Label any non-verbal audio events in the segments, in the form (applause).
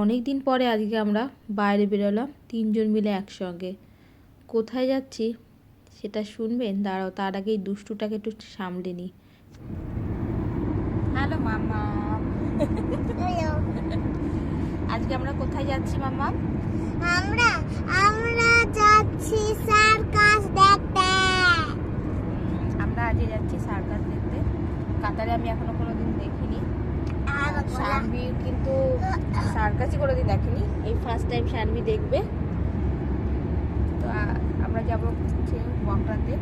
অনেক দিন পরে আজকে আমরা বাইরে বেরোলাম তিনজন মিলে একসঙ্গে। কোথায় যাচ্ছি সেটা শুনবেন? দাঁড়াও তার আগে এই দুষ্টুটাকে একটু সামলে নিই। হ্যালো মামা আজকে আমরা কোথায় যাচ্ছি মামা আমরা আমরা যাচ্ছি সার্কাস দেখতে। আমরা আজকে যাচ্ছি সার্কাস দেখতে। কাতারে আমি এখনও আর শানভি কিন্তু সার্কাসই কোনোদিন দেখেনি। এই ফার্স্ট টাইম শানভি দেখবে। তো আমরা যাব ওয়াকড়াতে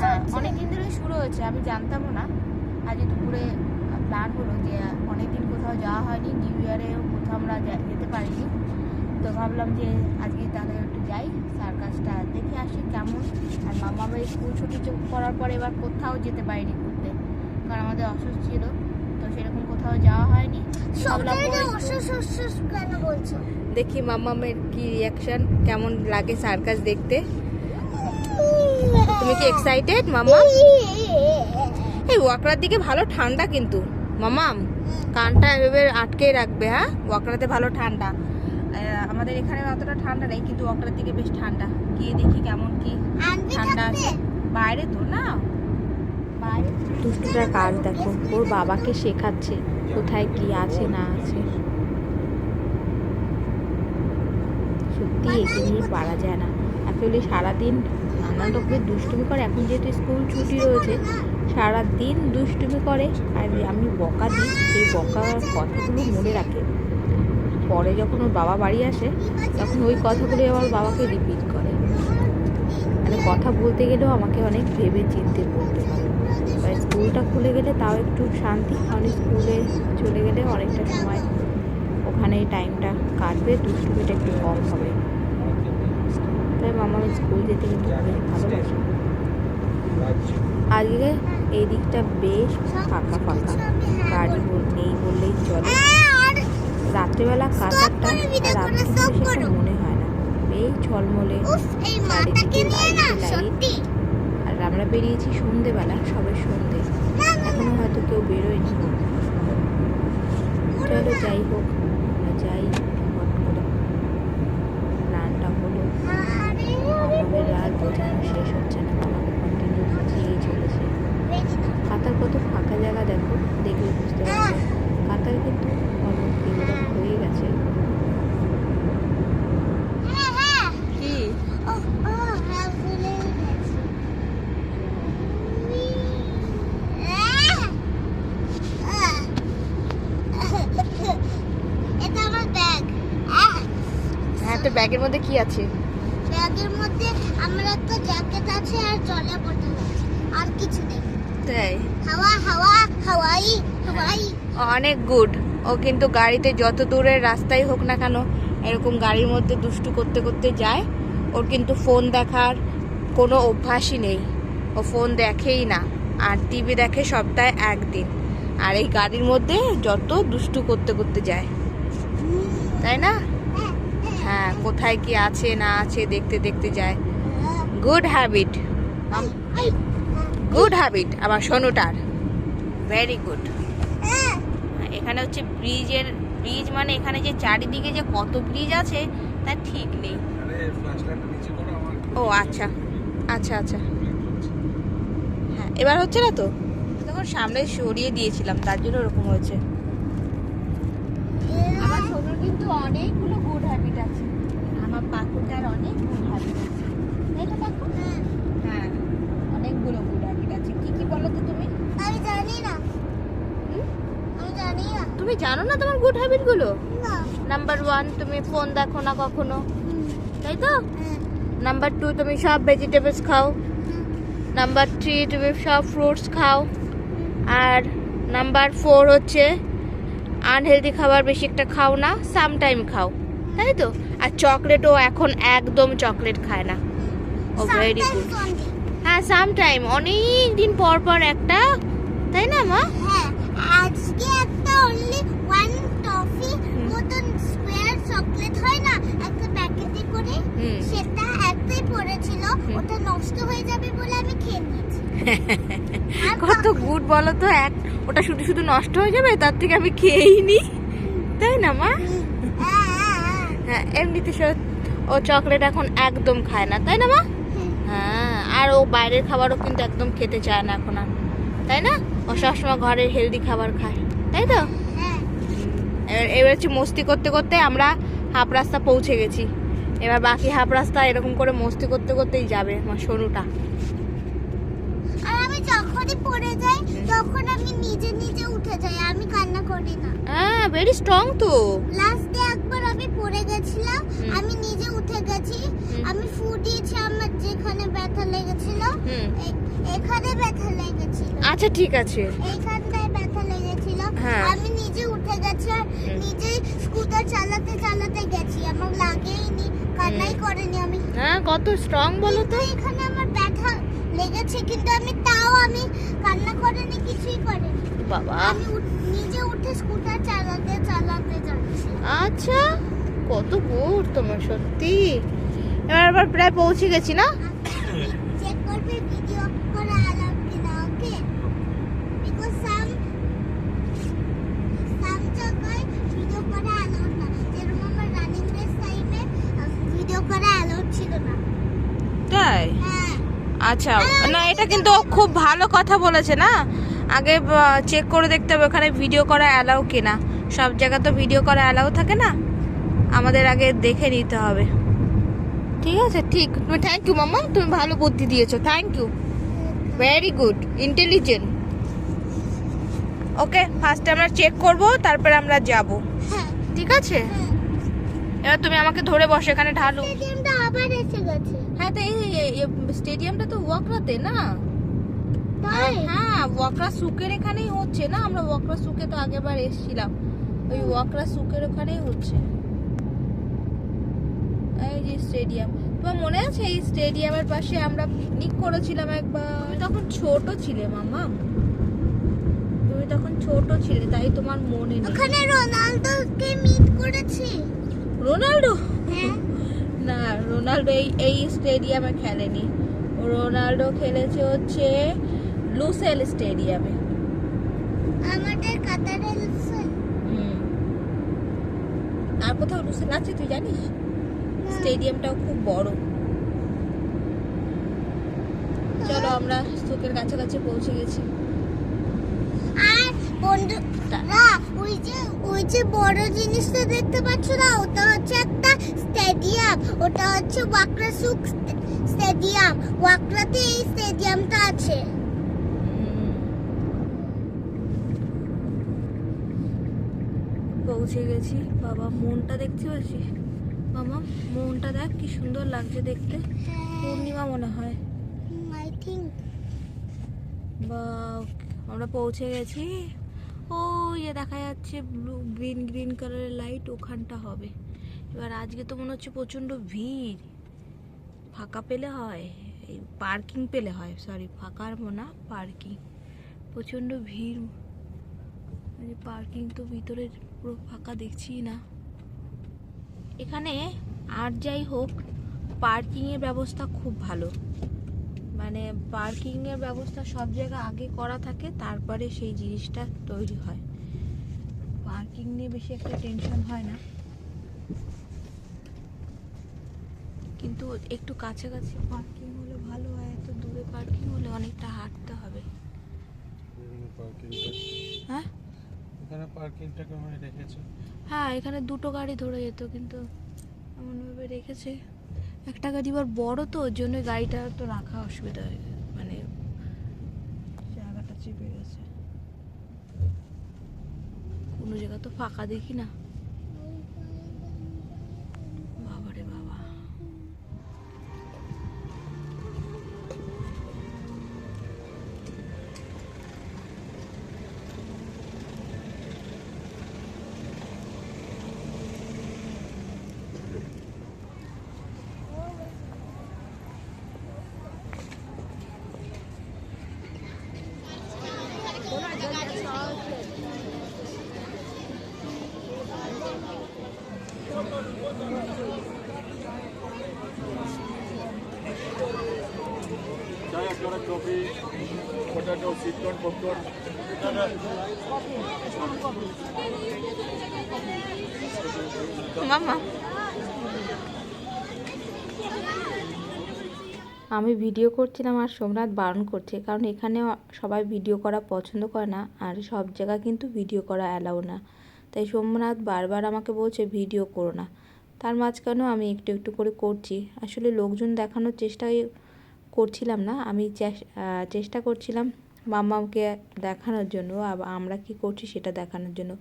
হ্যাঁ অনেক দিন ধরে শুরু হয়েছে আমি জানতামও না। আজ দুপুরে প্ল্যান হলো যে অনেক দিন কোথাও যাওয়া হয়নি নিউ ইয়ারেও কোথাও আমরা যেতে পারিনি। তো ভাবলাম যে আজকে তাহলে একটু যাই সার্কাসটা দেখে আসি কেমন। আর মামা আমার স্কুল ছুটি করার পরে এবার কোথাও যেতে পারিনি। কারণ আমাদের অসুস্থ ছিল তো সেরকম কোথাও যাওয়া হয়নি। দেখি মামামের কি রিয়াকশন কেমন লাগে সার্কাস দেখতে? তুমি কি এক্সাইটেড মামা? এই ওয়াকড়ার দিকে ভালো ঠান্ডা কিন্তু। মামাম কানটা এভাবে আটকে রাখবে হ্যাঁ? ওয়াকড়াতে ভালো ঠান্ডা। আমাদের এখানে অতটা ঠান্ডা নেই কিন্তু ওয়াকড়ার দিকে বেশ ঠান্ডা। গিয়ে দেখি কেমন কি ঠান্ডা আছে। বাইরে তো না। দুষ্টুটার কাজ দেখো, ওর বাবাকে শেখাচ্ছে কোথায় কি আছে, না আছে। সত্যি একে নিয়ে পারা যায় না। অ্যাকচুয়ালি সারাদিন নানান রকমের দুষ্টুমি করে, এখন যেহেতু স্কুল ছুটি রয়েছে, সারাদিন দুষ্টুমি করে। আর আমি বকা দিই, সেই বকার কথাগুলো মনে রাখে। পরে যখন ওর বাবা বাড়ি আসে, তখন ওই কথাগুলো আবার বাবাকে রিপিট করে। কথা বলতে গেলেও আমাকে অনেক ভেবে চিনতে বলতে হয়। এবার স্কুলটা খুলে গেলে তাও একটু শান্তি কারণ স্কুলে চলে গেলে অনেকটা সময় ওখানে টাইমটা কাটবে দুষ্টুমিটা একটু কম হবে। তাই মামা স্কুল যেতে কিন্তু বেশ ভালোবাসি। আজকে এই দিকটা বেশ ফাঁকা ফাঁকা। গাড়ি নেই বললেই চলে। রাত্রেবেলা কাতারটা করে video রাত করো, কিন্তু stop বেশি একটা করো। মনে হয় ঝলমলে আর আমরা বেরিয়েছি সন্ধেবেলা সবে সন্ধে। এখনও হয়তো কেউ বেরোয়নি। চলো যাই হোক আমরা যাই হট করে প্ল্যানটা হলো আরে আমাদের রাত বোঝানো শেষ হচ্ছে না আমাকে কন্টিনিউ বুঝিয়েই চলেছে কাতার কত ফাঁকা জায়গা দেখো দেখলে বুঝতে পারবে কাতার কিন্তু অলমোস্ট ডেভেলপ হয়ে গেছে হ্যাঁ হ্যাঁ কি ও ও হ্যাঁ ভুলে গেছি এটা আমার ব্যাগ হ্যাঁ ব্যাগের মধ্যে কি আছে? ব্যাগের মধ্যে আমার একটা জ্যাকেট আছে আর জলের বোতল আছে আর কিছু নেই। তাই? হাওয়া হাওয়া হাওয়াই হাওয়াই। অনেক গুড ও কিন্তু গাড়িতে যত দূরের রাস্তাই হোক না কেন এরকম গাড়ির মধ্যে দুষ্টু করতে করতে যায়। ওর কিন্তু ফোন দেখার কোনো অভ্যাসই নেই। ও ফোন দেখেই না আর টিভি দেখে সপ্তাহে একদিন। আর এই গাড়ির মধ্যে যত দুষ্টু করতে করতে যায়। তাই না? হ্যাঁ কোথায় কি আছে না আছে দেখতে দেখতে যায়। গুড হ্যাবিট গুড হ্যাবিট আমার সোনুটার ভেরি গুড এখানে হচ্ছে ব্রিজের ব্রিজ মানে এখানে যে চারিদিকে যে কত ব্রিজ আছে তা ঠিক নেই। ও আচ্ছা। আচ্ছা আচ্ছা। হ্যাঁ এবার হচ্ছে না তো? তখন সামনে সরিয়ে দিয়েছিলাম তার জন্য ওরকম হয়েছে। আমার সোনুর কিন্তু অনেকগুলো গুড হ্যাবিট আছে আমার পাকুটার অনেক গুড হ্যাবিট আছে তাই তো পাকু হ্যাঁ অনেকগুলো গুড হ্যাবিট আছে কি কি বলো তো তুমি আমি জানি না হুম? আমি জানি না তুমি জানো না তোমার গুড হ্যাবিটগুলো? নাম্বার ওয়ান তুমি ফোন দেখো না কখনো। তাই তো? হ্যাঁ, নাম্বার টু তুমি সব ভেজিটেবলস খাও। নাম্বার থ্রি তুমি সব ফ্রুটস খাও। আর নাম্বার ফোর হচ্ছে আনহেলদি খাবার বেশি একটা খাও না সাম টাইম খাও। তাই তো? আর চকলেটও এখন একদম চকলেট খায় না। ও ভেরি গুড হ্যাঁ সাম টাইম অনেক দিন পর পর একটা। তাই না মা? হ্যাঁ আজকে অনলি ওয়ান টফি মতন স্কোয়ার চকলেট হয় না? একটা প্যাকেটে করে সেটা একটাই পড়েছিল ওটা নষ্ট হয়ে যাবে বলে আমি খেয়ে নিয়েছি। (laughs) কত গুড বলো তো এক ওটা শুধু শুধু নষ্ট হয়ে যাবে তার থেকে আমি খেয়েই নি তাই না মা? হ্যাঁ এমনিতে সে ও চকলেট এখন একদম খায় না তাই না মা? হ্যাঁ আর ও বাইরের খাবারও কিন্তু একদম খেতে চায় না এখন আর। তাই না? ও সবসময় ঘরের হেলদি খাবার খায়। তাই তো? এবার এবার হচ্ছে মস্তি করতে করতে আমরা হাফ রাস্তা পৌঁছে গেছি। এবার বাকি হাফ রাস্তা এরকম করে মস্তি করতে করতেই যাবে আমার সোনুটা। আমি যখনই পড়ে যাই তখন আমি নিজে নিজে উঠে যাই আমি কান্না করি না। হ্যাঁ ভেরি স্ট্রং তো। লাস্টে একবার আমি পড়ে গেছিলাম আমি নিজে উঠে গেছি আমি ফু দিয়েছি আমার যেখানে ব্যথা লেগেছিল এখানে ব্যথা লেগেছিল। আচ্ছা ঠিক আছে। লেগেছিল হ্যাঁ। আমি নিজে উঠে গেছি আর। নিজেই স্কুটার চালাতে চালাতে গেছি। আমার লাগেইনি কান্নাই। করেনি আমি। হ্যাঁ কত স্ট্রং বলো তো। এখানে আমার ব্যথা লেগেছে কিন্তু আমি তাও আমি কান্না করিনি কিছুই করেনি। বাবা। আমি নিজে উঠে স্কুটার চালাতে চালাতে যাচ্ছি। আচ্ছা কত গুড় তোমার সত্যি। এবার আবার প্রায় পৌঁছে গেছি না চেক করবে ভিডিও করা অ্যালাউড কিনা ওকে বিকজ সাম সাম জায়গায় ভিডিও করা অ্যালাউড না যেরকম আমার রানিং রেস টাইমে ভিডিও করা অ্যালাউড ছিল না তাই হ্যাঁ আচ্ছা না এটা কিন্তু খুব ভালো কথা বলেছে না? আগে চেক করে দেখতে হবে ওখানে ভিডিও করা অ্যালাউ কিনা। সব জায়গা তো ভিডিও করা অ্যালাউ থাকে না? আমাদের আগে দেখে নিতে হবে। ঠিক আছে? ঠিক। তুমি থ্যাংক ইউ মাম্মা। তুমি ভালো বুদ্ধি দিয়েছ। Thank you very good intelligent okay ফার্স্টে আমরা চেক করব তারপরে আমরা যাব। হ্যাঁ। ঠিক আছে? এবার তুমি আমাকে ধরে বসো এখানে ঢালু। স্টেডিয়ামটা আবার এসে গেছে। হ্যাঁ তো এই স্টেডিয়ামটা তো ওয়াকরাতে না? তাই? হ্যাঁ ওয়াকরা সুকের এখানেই হচ্ছে না? আমরা ওয়াকরা সুকে তো আগেবার এসেছিলাম। ওই ওয়াকরা সুকের ওখানেই হচ্ছে। এই যে স্টেডিয়াম। তোমার মনে আছে এই স্টেডিয়ামের পাশে আমরা পিকনিক করেছিলাম একবার? তখন ছোট ছিলে মামা তুমি তখন ছোট ছিলে তাই তোমার মনে নেই। ওখানে রোনালদোকে মিট করেছি। রোনাল্ডো হ্যাঁ। না রোনাল্ডো এই এই স্টেডিয়ামে খেলেনি। রোনাল্ডো খেলেছে হচ্ছে লুসেল স্টেডিয়ামে। আমাদের কাতারে লুসেল। আর কোথাও লুসেল আছে তুই জানিস? স্টেডিয়ামটাও খুব বড়। চলো আমরা স্তূপের কাছাকাছি পৌঁছে গেছি। বন্ধুরা ওই যে ওই যে বড় জিনিসটা দেখতে পাচ্ছ না? ওটা হচ্ছে একটা স্টেডিয়াম ওটা হচ্ছে ওয়াকরাসুক স্টেডিয়াম ওয়াকরাতে এই স্টেডিয়ামটা আছে। পৌঁছে গেছি। বাবা মনটা দেখতে পাচ্ছিস মামা মনটা দেখ কি সুন্দর লাগছে দেখতে। পূর্ণিমা মনে হয়। আই থিঙ্ক বা আমরা পৌঁছে গেছি। ও ইয়ে দেখা যাচ্ছে ব্লু গ্রিন গ্রিন কালারের লাইট ওখানটা হবে। এবার আজকে তো মনে হচ্ছে প্রচণ্ড ভিড়। ফাঁকা পেলে হয়, এই পার্কিং পেলে হয় সরি ফাঁকার না পার্কিং প্রচণ্ড ভিড়। পার্কিং তো ভিতরে পুরো ফাঁকা দেখছি না। এখানে আর যাই হোক পার্কিংয়ের ব্যবস্থা খুব ভালো। মানে পার্কিং এর ব্যবস্থা সব জায়গায় আগে করা থাকে তারপরে সেই জিনিসটা তৈরি হয়। পার্কিং নিয়ে বেশি একটা টেনশন হয় না। কিন্তু একটু কাছাকাছি পার্কিং হলে ভালো হয় এত দূরে পার্কিং হলে অনেকটা হাঁটতে হবে। হ্যাঁ? এখানে পার্কিংটা কেমন রেখেছে। হ্যাঁ এখানে দুটো গাড়ি ধরে যেত কিন্তু এমনভাবে রেখেছে। একটা গাড়ি এবার বড় তো, ওর জন্য গাড়িটা তো রাখা অসুবিধা হয়ে গেছে। মানে জায়গাটা চেপে গেছে। কোনো জায়গা তো ফাঁকা দেখি না। চাই আপনারা coffee potato, sweet corn, popcorn. মামা আমি ভিডিও করছিলাম আর সোমনাথ বারণ করছে, কারণ এখানে সবাই ভিডিও করা পছন্দ করে না আর সব জায়গায় কিন্তু ভিডিও করা অ্যালাউ না। তাই সোমনাথ বারবার আমাকে বলছে, ভিডিও করো না। তার মাঝখানেও আমি একটু একটু করে করছি। আসলে লোকজন দেখানোর চেষ্টাই করছিলাম না, আমি চেষ্টা করছিলাম মাম্মাকে দেখানোর জন্য আমরা কি করছি সেটা দেখানোর জন্য।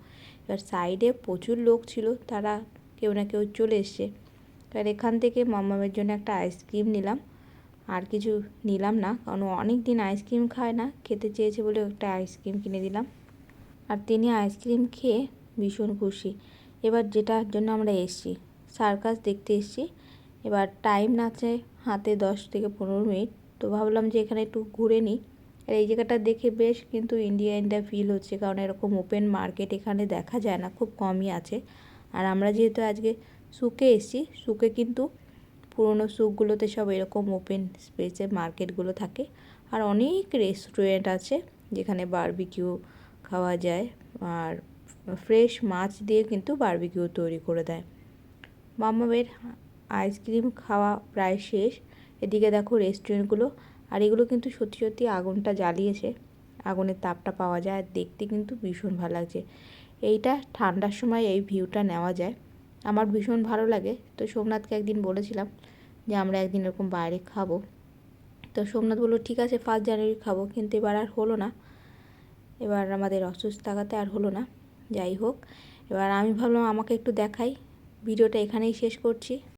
এবার সাইডে প্রচুর লোক ছিল, তারা কেউ না কেউ চলে এসছে। এবার এখান থেকে মাম্মামের জন্য একটা আইসক্রিম নিলাম। আর কিছু নিলাম না, কারণ অনেক দিন আইসক্রিম খায় না, খেতে চেয়েছে বলে একটা আইসক্রিম কিনে দিলাম। আর তিনি আইসক্রিম খেয়ে ভীষণ খুশি। এবার যেটার জন্য আমরা এসেছি, সার্কাস দেখতে এসেছি। এবার টাইম না আছে হাতে দশ থেকে পনেরো মিনিট, তো ভাবলাম যে এখানে একটু ঘুরে নিই। আর এই জায়গাটা দেখে বেশ কিন্তু ইন্ডিয়া ইন্ডিয়া ফিল হচ্ছে, কারণ এরকম ওপেন মার্কেট এখানে দেখা যায় না, খুব কমই আছে। আর আমরা যেহেতু আজকে সুকে এসেছি, সুকে কিন্তু পুরোনো সুকগুলোতে সব এরকম ওপেন স্পেসে মার্কেটগুলো থাকে। আর অনেক রেস্টুরেন্ট আছে যেখানে বারবিকিউ খাওয়া যায়। আর ফ্রেশ মাছ দিয়ে কিন্তু বারবিকিউ তৈরি করে দেয়। মামাবের আইসক্রিম খাওয়া প্রায় শেষ। এদিকে দেখো রেস্টুরেন্টগুলো আর এগুলো কিন্তু সত্যি সত্যি আগুনটা জ্বালিয়েছে। আগুনের তাপটা পাওয়া যায়। আর দেখতে কিন্তু ভীষণ ভালো লাগছে। এইটা ঠান্ডার সময় এই ভিউটা নেওয়া যায়। আমার ভীষণ ভালো লাগে। তো সোমনাথকে একদিন বলেছিলাম যে, আমরা একদিন এরকম বাইরে খাব। তো সোমনাথ বলল, ঠিক আছে ফার্স্ট জানুয়ারি খাব। কিন্তু এবার আর হলো না। এবার আমাদের অসুস্থ থাকাতে আর হলো না। যাই হোক, এবার আমি ভাবলাম আমাকে একটু দেখাই। ভিডিওটা এখানেই শেষ করছি।